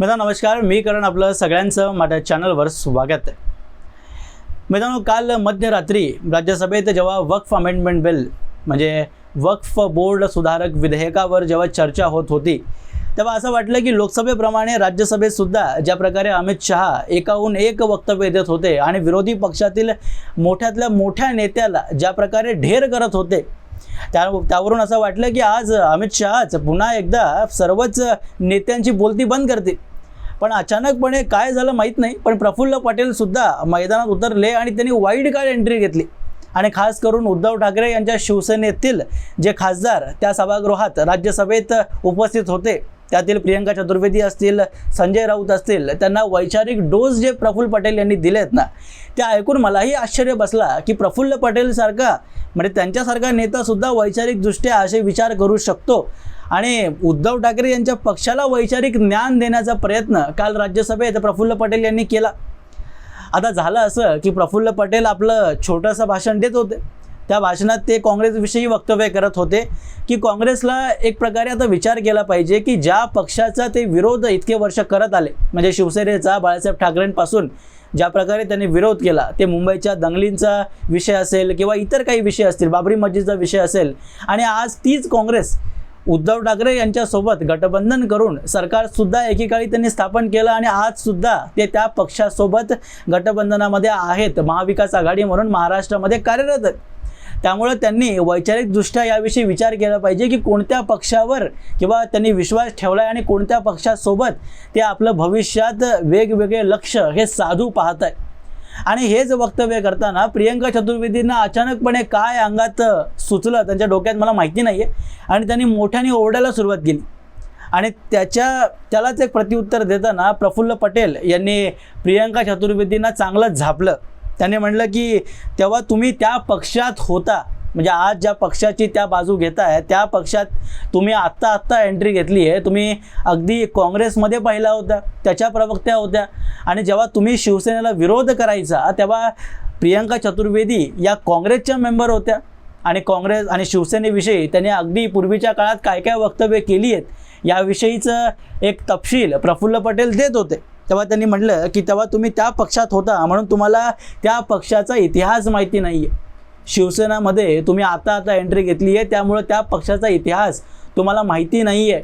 मित्रांनो नमस्कार. मी करण आपलं सगळ्यांचं माझ्या चॅनलवर स्वागत आहे. मित्रांनो काल मध्यरात्री राज्यसभेत जेव्हा वक्फ अमेंडमेंट बिल म्हणजे वक्फ बोर्ड सुधारक विधेयकावर जेव्हा चर्चा होत होती तेव्हा असं वाटलं की लोकसभेप्रमाणे राज्यसभेत सुद्धा ज्या प्रकारे अमित शहा एकाहून एक वक्तव्य देत होते आणि विरोधी पक्षातील मोठ्यातल्या मोठ्या नेत्याला ज्या प्रकारे ढेर करत होते त्या त्यावरून असं वाटलं की आज अमित शहाच पुन्हा एकदा सर्वच नेत्यांची बोलती बंद करतील. पण अचानकपणे काय झालं माहीत नाही पण प्रफुल्ल पटेलसुद्धा मैदानात उतरले आणि त्यांनी वाईड कार्ड एंट्री घेतली. आणि खास करून उद्धव ठाकरे यांच्या शिवसेनेतील जे खासदार त्या सभागृहात राज्यसभेत उपस्थित होते. त्यातील प्रियंका चतुर्वेदी असतील संजय राऊत असतील त्यांना वैचारिक डोस जे प्रफुल्ल पटेल यांनी दिलेत ना ते ऐकून मलाही आश्चर्य बसला की प्रफुल्ल पटेलसारखा म्हणजे त्यांच्यासारखा नेतासुद्धा वैचारिकदृष्ट्या असे विचार करू शकतो आणि उद्धव ठाकरे यांच्या पक्षाला वैचारिक ज्ञान देण्याचा प्रयत्न काल राज्यसभेत प्रफुल्ल पटेल यांनी केला. आता झालं असं की प्रफुल्ल पटेल आपलं छोटंसं भाषण देत होते. त्या भाषणात ते काँग्रेसविषयी वक्तव्य करत होते की काँग्रेसला एक प्रकारे आता विचार केला पाहिजे की ज्या पक्षाचा ते विरोध इतके वर्ष करत आले म्हणजे शिवसेनेचा बाळासाहेब ठाकरेंपासून ज्या प्रकारे त्यांनी विरोध केला ते मुंबईच्या दंगलींचा विषय असेल किंवा इतर काही विषय असतील बाबरी मस्जिदचा विषय असेल आणि आज तीच काँग्रेस उद्धव ठाकरे यांच्यासोबत गठबंधन करून सरकारसुद्धा एकेकाळी त्यांनी स्थापन केलं आणि आजसुद्धा ते त्या पक्षासोबत गठबंधनामध्ये आहेत. महाविकास आघाडी म्हणून महाराष्ट्रामध्ये कार्यरत त्यामुळं त्यांनी वैचारिकदृष्ट्या याविषयी विचार केला पाहिजे की कोणत्या पक्षावर किंवा त्यांनी विश्वास ठेवला आहे आणि कोणत्या पक्षासोबत ते आपलं भविष्यात वेगवेगळे लक्ष हे साधू पाहत आहे आणि हेच वक्तव्य करताना प्रियंका चतुर्वेदींना अचानकपणे काय अंगात सुचलं त्यांच्या डोक्यात मला माहिती नाही आहे आणि त्यांनी मोठ्याने ओरडायला सुरुवात केली. आणि त्याच्या त्यालाच एक प्रत्युत्तर देताना प्रफुल्ल पटेल यांनी प्रियंका चतुर्वेदींना चांगलं झापलं. त्याने म्हणलं की तेव्हा तुम्ही त्या पक्षात होता. म्हणजे आज ज्या पक्षाची त्या बाजू घेत आहे त्या पक्षात तुम्ही आत्ता आत्ता एंट्री घेतली आहे. तुम्ही अगदी काँग्रेसमध्ये पाहिला होता त्याच्या प्रवक्त्या होत्या. आणि जेव्हा तुम्ही शिवसेनेला विरोध करायचा तेव्हा प्रियंका चतुर्वेदी या काँग्रेसच्या मेंबर होत्या. आणि काँग्रेस आणि शिवसेनेविषयी त्यांनी अगदी पूर्वीच्या काळात काय काय वक्तव्य केली आहेत याविषयीचं एक तपशील प्रफुल्ल पटेल देत होते. तेव्हा त्यांनी म्हटलं की तेव्हा तुम्ही त्या पक्षात होता म्हणून तुम्हाला त्या पक्षाचा इतिहास माहिती नाही आहे शिवसेनामध्ये तुम्ही आता आता एंट्री घेतली आहे त्यामुळं त्या पक्षाचा इतिहास तुम्हाला माहिती नाही आहे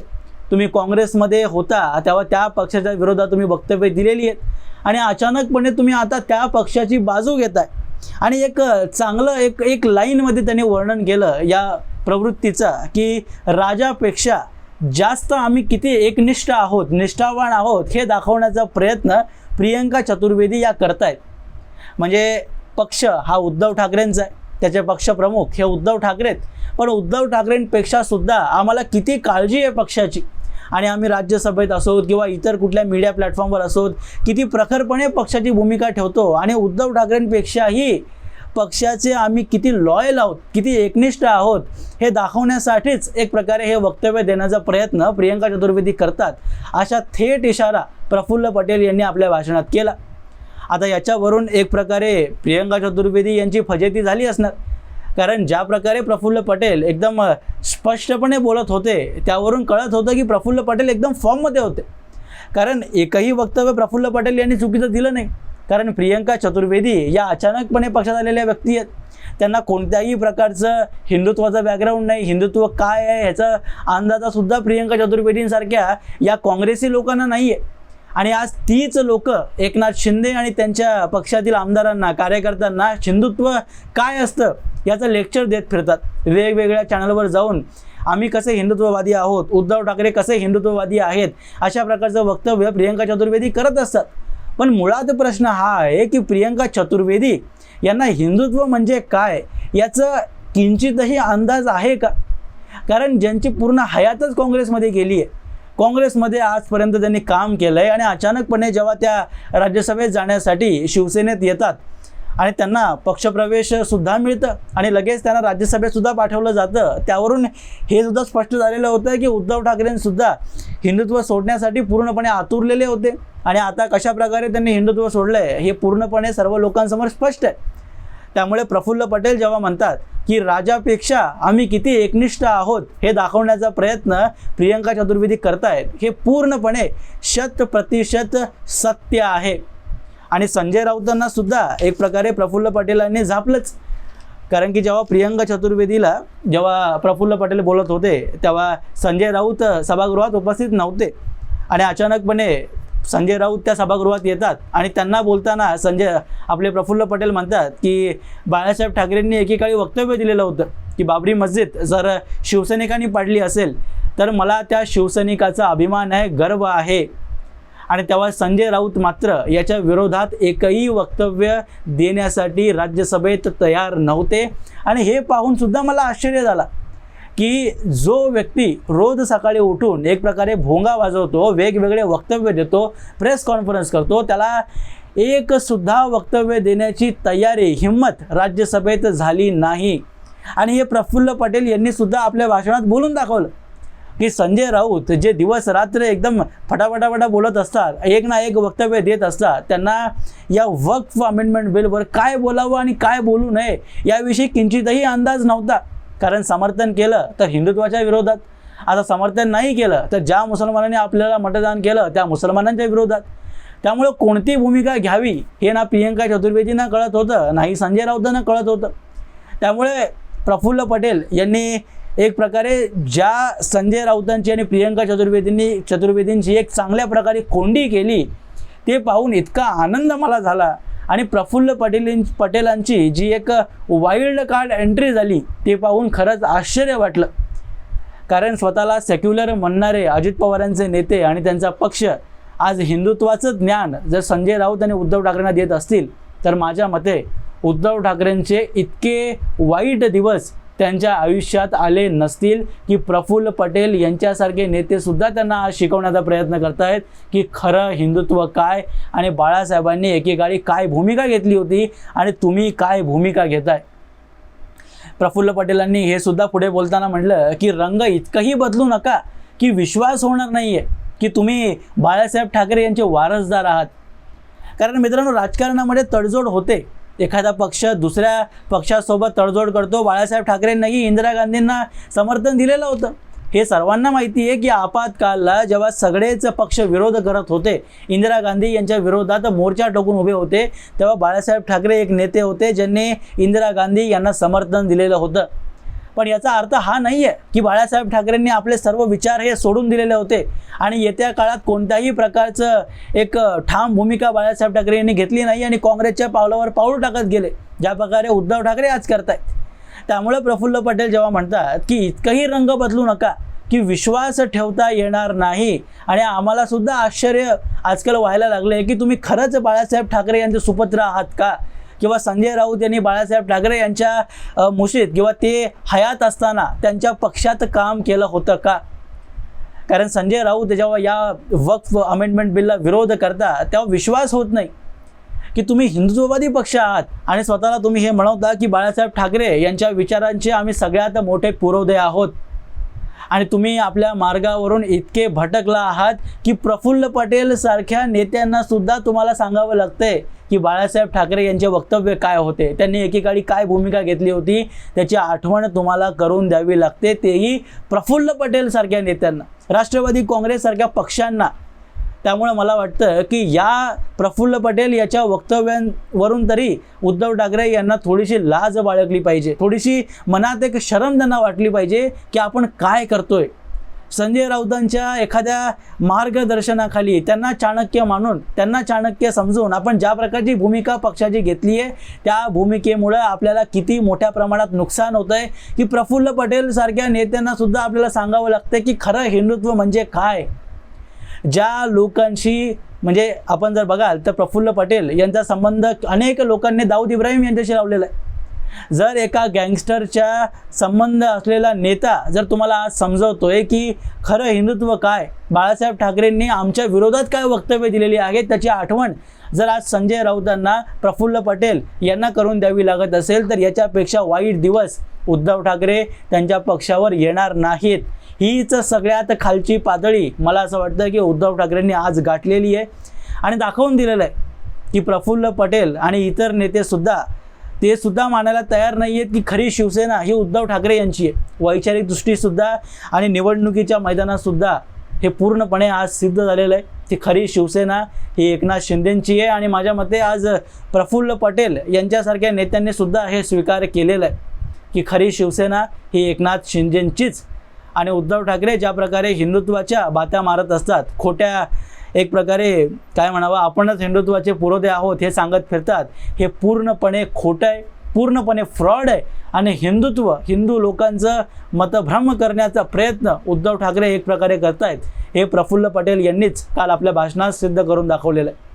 तुम्ही काँग्रेसमध्ये होता तेव्हा त्या पक्षाच्या विरोधात तुम्ही वक्तव्य दिलेली आहेत. आणि अचानकपणे तुम्ही आता त्या पक्षाची बाजू घेताय. आणि एक चांगलं एक एक लाईनमध्ये त्यांनी वर्णन केलं या प्रवृत्तीचं की राजापेक्षा जास्त आम्ही किती एकनिष्ठ आहोत निष्ठावान आहोत हे दाखवण्याचा प्रयत्न प्रियंका चतुर्वेदी या करतायत. म्हणजे पक्ष हा उद्धव ठाकरेंचा आहे. त्याचे पक्षप्रमुख हे उद्धव ठाकरेत. पण उद्धव ठाकरेंपेक्षा सुद्धा आम्हाला किती काळजी आहे पक्षाची? आणि आम्ही राज्यसभेत असोत किंवा इतर कुठल्या मीडिया प्लॅटफॉर्मवर असोत किती प्रखरपणे पक्षाची भूमिका ठेवतो आणि उद्धव ठाकरेंपेक्षाही पक्षाचे आम्ही किती लॉयल आहोत किती एकनिष्ठ आहोत हे दाखवण्यासाठीच एक प्रकारे हे वक्तव्य देण्याचा प्रयत्न प्रियंका चतुर्वेदी करतात अशा थेट इशारा प्रफुल्ल पटेल यांनी आपल्या भाषणात केला. आता याच्यावरून एक प्रकारे प्रियंका चतुर्वेदी यांची फजेती झाली असणार. कारण ज्या प्रकारे प्रफुल्ल पटेल एकदम स्पष्टपणे बोलत होते त्यावरून कळत होतं की प्रफुल्ल पटेल एकदम फॉर्ममध्ये होते. कारण एकही वक्तव्य प्रफुल्ल पटेल यांनी चुकीचं दिलं नाही. कारण प्रियंका चतुर्वेदी या अचानकपणे पक्षात आलेल्या व्यक्ती आहेत. त्यांना कोणत्याही प्रकारचं हिंदुत्वाचं बॅकग्राऊंड नाही. हिंदुत्व काय आहे ह्याचा अंदाजासुद्धा प्रियंका चतुर्वेदींसारख्या या काँग्रेसी लोकांना नाही आहे आणि आज तीच लोक एकनाथ शिंदे आणि त्यांच्या पक्षातील आमदारांना कार्यकर्त्यांना हिंदुत्व काय असतं याचं लेक्चर देत फिरतात. वेगवेगळ्या चॅनलवर जाऊन आम्ही कसे हिंदुत्ववादी आहोत उद्धव ठाकरे कसे हिंदुत्ववादी आहेत अशा प्रकारचं वक्तव्य प्रियंका चतुर्वेदी करत असतात. पण मुळात प्रश्न हा आहे की प्रियंका चतुर्वेदी यांना हिंदुत्व म्हणजे काय? याचं किंचितही अंदाज आहे का? कारण ज्यांची पूर्ण हयातच काँग्रेसमध्ये गेली आहे काँग्रेसमध्ये आजपर्यंत त्यांनी काम केलं आहे आणि अचानकपणे जेव्हा त्या राज्यसभेत जाण्यासाठी शिवसेनेत येतात आणि त्यांना पक्षप्रवेशसुद्धा मिळतं आणि लगेच त्यांना राज्यसभेतसुद्धा पाठवलं जातं त्यावरून हे सुद्धा स्पष्ट झालेलं होतं की उद्धव ठाकरेंसुद्धा हिंदुत्व सोडण्यासाठी पूर्णपणे आतुरलेले होते. आणि आता कशा प्रकारे त्यांनी हिंदुत्व सोडलं आहे हे पूर्णपणे सर्व लोकांसमोर स्पष्ट आहे. त्यामुळे प्रफुल्ल पटेल जेव्हा म्हणतात की राजापेक्षा आम्ही किती एकनिष्ठ आहोत हे दाखवण्याचा प्रयत्न प्रियंका चतुर्वेदी करतायत. हे पूर्णपणे शत प्रतिशत सत्य आहे. आणि संजय राऊतांना सुद्धा एक प्रकारे प्रफुल्ल पटेलांनी झापलंच. कारण की जेव्हा प्रियंका चतुर्वेदीला जेव्हा प्रफुल्ल पटेल बोलत होते तेव्हा संजय राऊत सभागृहात उपस्थित नव्हते. आणि अचानकपणे संजय राऊत त्या सभागृहात येतात आणि त्यांना बोलताना संजय आपले प्रफुल्ल पटेल म्हणतात की बाळासाहेब ठाकरेंनी एकेकाळी वक्तव्य दिलेलं होतं की बाबरी मस्जिद जर शिवसैनिकांनी पाडली असेल तर मला त्या शिवसैनिकाचा अभिमान आहे गर्व आहे. आणि तेव्हा संजय राऊत मात्र याच्या विरोधात एकही वक्तव्य देण्यासाठी राज्यसभेत तयार नव्हते. आणि हे पाहून सुद्धा मला आश्चर्य झाला. की जो व्यक्ती रोज सकाळी उठून एक प्रकारे भोंगा वाजवतो वेगवेगळे वक्तव्य देतो प्रेस कॉन्फरन्स करतो त्याला एक सुद्धा वक्तव्य देण्याची तयारी हिंमत राज्यसभेत झाली नाही. आणि हे प्रफुल्ल पटेल यांनी सुद्धा आपल्या भाषणात बोलून दाखवलं की संजय राऊत जे दिवस रात्र एकदम फटाफटाफटा बोलत असतात एक ना एक वक्तव्य देत असतात त्यांना या वक्फ अमेंडमेंट बिलवर काय बोलावं आणि काय बोलू नये याविषयी किंचितही अंदाज नव्हता. कारण समर्थन केलं तर हिंदुत्वाच्या विरोधात. आता समर्थन नाही केलं तर ज्या मुसलमानांनी आपल्याला मतदान केलं त्या मुसलमानांच्या विरोधात. त्यामुळे कोणती भूमिका घ्यावी हे ना प्रियंका चतुर्वेदींना कळत होतं नाही संजय राऊतांना कळत होतं. त्यामुळे प्रफुल्ल पटेल यांनी एक प्रकारे ज्या संजय राऊतांची आणि प्रियंका चतुर्वेदींनी चतुर्वेदींची एक चांगल्या प्रकारे कोंडी केली ते पाहून इतका आनंद मला झाला. आणि प्रफुल्ल पटेल पटेलांची जी एक वाईल्ड कार्ड एंट्री झाली ते पाहून खरंच आश्चर्य वाटलं. कारण स्वतःला सेक्युलर म्हणणारे अजित पवारांचे नेते आणि त्यांचा पक्ष आज हिंदुत्वाचं ज्ञान जर संजय राऊत आणि उद्धव ठाकरेंना देत असतील तर माझ्या मते उद्धव ठाकरेंचे इतके वाईट दिवस त्यांच्या आयुष्यात आले नसतील की प्रफुल्ल पटेल यांच्यासारखे नेतेसुद्धा त्यांना आज शिकवण्याचा प्रयत्न करत आहेत की खरं हिंदुत्व काय आणि बाळासाहेबांनी एकेकाळी काय भूमिका घेतली होती आणि तुम्ही काय भूमिका घेताय? प्रफुल्ल पटेलांनी हे सुद्धा पुढे बोलताना म्हटलं की रंग इतकंही बदलू नका की विश्वास होणार नाही आहे की तुम्ही बाळासाहेब ठाकरे यांचे वारसदार आहात. कारण मित्रांनो राजकारणामध्ये तडजोड होते. एखादा पक्ष दुसऱ्या पक्षासोबत तडजोड करतो. बाळासाहेब ठाकरेंनाही इंदिरा गांधींना समर्थन दिलेलं होतं. हे सर्वांना माहिती आहे की आपातकालला जेव्हा सगळेच पक्ष विरोध करत होते इंदिरा गांधी यांच्या विरोधात मोर्चा टोकून उभे होते तेव्हा बाळासाहेब ठाकरे एक नेते होते ज्यांनी इंदिरा गांधी यांना समर्थन दिलेलं होतं. पण याचा अर्थ हा नाही आहे की बाळासाहेब ठाकरेंनी आपले सर्व विचार हे सोडून दिलेले होते. आणि येत्या काळात कोणत्याही प्रकारचं एक ठाम भूमिका बाळासाहेब ठाकरे यांनी घेतली नाही आणि काँग्रेसच्या पावलावर पाऊल टाकत गेले. ज्या प्रकारे उद्धव ठाकरे आज करतायत. त्यामुळे प्रफुल्ल पटेल जेव्हा म्हणतात की इतकंही रंग बदलू नका की विश्वास ठेवता येणार नाही. आणि आम्हाला सुद्धा आश्चर्य आजकाल व्हायला लागले की तुम्ही खरंच बाळासाहेब ठाकरे यांचे सुपुत्र आहात का? किंवा संजय राऊत यांनी बाळासाहेब ठाकरे यांच्या मुशीत किंवा ते हयात असताना त्यांच्या पक्षात काम केलं होतं का? कारण संजय राऊत जेव्हा या वक्फ अमेंडमेंट बिलला विरोध करता तेव्हा विश्वास होत नाही की तुम्ही हिंदुत्ववादी पक्ष आहात आणि स्वतःला तुम्ही हे म्हणवता की बाळासाहेब ठाकरे यांच्या विचारांचे आम्ही सगळ्यात मोठे पुरोदे आहोत. आणि तुम्ही आपल्या मार्गावरून इतके भटकला आहात की प्रफुल्ल पटेल सारख्या नेत्यांना सुद्धा तुम्हाला सांगावं लागतंय की बाळासाहेब ठाकरे यांचे वक्तव्य काय होते? त्यांनी एकेकाळी काय भूमिका घेतली होती? त्याची आठवण तुम्हाला करून द्यावी लागते. तेही प्रफुल्ल पटेल सारख्या नेत्यांना. राष्ट्रवादी काँग्रेससारख्या पक्षांना. त्यामुळे मला वाटतं की या प्रफुल्ल पटेल याच्या वक्तव्यांवरून तरी उद्धव ठाकरे यांना थोडीशी लाज बाळगली पाहिजे. थोडीशी मनात एक शरम त्यांना वाटली पाहिजे की आपण काय करतोय. संजय राऊतांच्या एखाद्या मार्गदर्शनाखाली त्यांना चाणक्य मानून त्यांना चाणक्य समजून आपण ज्या प्रकारची भूमिका पक्षाची घेतली आहे त्या भूमिकेमुळं आपल्याला किती मोठ्या प्रमाणात नुकसान होतं आहे की प्रफुल्ल पटेल सारख्या नेत्यांना सुद्धा आपल्याला सांगावं लागतं की खरं हिंदुत्व म्हणजे काय? ज्या लोकांशी म्हणजे आपण जर बघाल तर प्रफुल्ल पटेल यांचा संबंध अनेक लोकांनी दाऊद इब्राहिम यांच्याशी लावलेला आहे. जर एका गँगस्टरच्या संबंध असलेला नेता जर तुम्हाला आज समजवतोय की खरं हिंदुत्व काय बाळासाहेब ठाकरेंनी आमच्या विरोधात काय वक्तव्य दिलेली आहेत त्याची आठवण जर आज संजय राऊतांना प्रफुल्ल पटेल यांना करून द्यावी लागत असेल तर याच्यापेक्षा वाईट दिवस उद्धव ठाकरे त्यांच्या पक्षावर येणार नाहीत. हीच सगळ्यात खालची पातळी मला असं वाटतं की उद्धव ठाकरेंनी आज गाठलेली आहे. आणि दाखवून दिलेलं आहे की प्रफुल्ल पटेल आणि इतर नेतेसुद्धा ते सुद्धा मानायला तयार नाही आहेत की खरी शिवसेना ही उद्धव ठाकरे यांची आहे. वैचारिक दृष्टीसुद्धा आणि निवडणुकीच्या मैदानातसुद्धा हे पूर्णपणे आज सिद्ध झालेलं आहे की खरी शिवसेना ही एकनाथ शिंदेंची आहे. आणि माझ्या मते आज प्रफुल्ल पटेल यांच्यासारख्या नेत्यांनी सुद्धा हे स्वीकार केलेलं आहे की खरी शिवसेना ही एकनाथ शिंदेंचीच आणि उद्धव ठाकरे ज्या प्रकारे हिंदुत्वाच्या बात्या मारत असतात खोट्या एक प्रकारे काय म्हणावं आपणच हिंदुत्वाचे पुरोधे आहोत हे सांगत फिरतात हे पूर्णपणे खोटं आहे पूर्णपणे फ्रॉड आहे आणि हिंदुत्व हिंदू लोकांचं मतभ्रम करण्याचा प्रयत्न उद्धव ठाकरे एक प्रकारे करतायत हे प्रफुल्ल पटेल यांनीच काल आपल्या भाषणात सिद्ध करून दाखवलेलं आहे.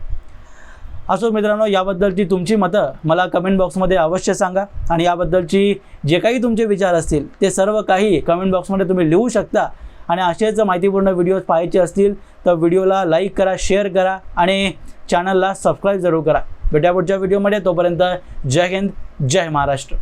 असो मित्रांनो याबद्दलची तुमची मतं मला कमेंट बॉक्समध्ये अवश्य सांगा. आणि याबद्दलची जे काही तुमचे विचार असतील ते सर्व काही कमेंट बॉक्समध्ये तुम्ही लिहू शकता. आणि असेच माहितीपूर्ण व्हिडिओज पाहायचे असतील तर व्हिडिओला लाईक करा शेअर करा आणि चॅनलला सबस्क्राईब जरूर करा. भेट्या पुढच्या व्हिडिओमध्ये तोपर्यंत जय हिंद जय महाराष्ट्र.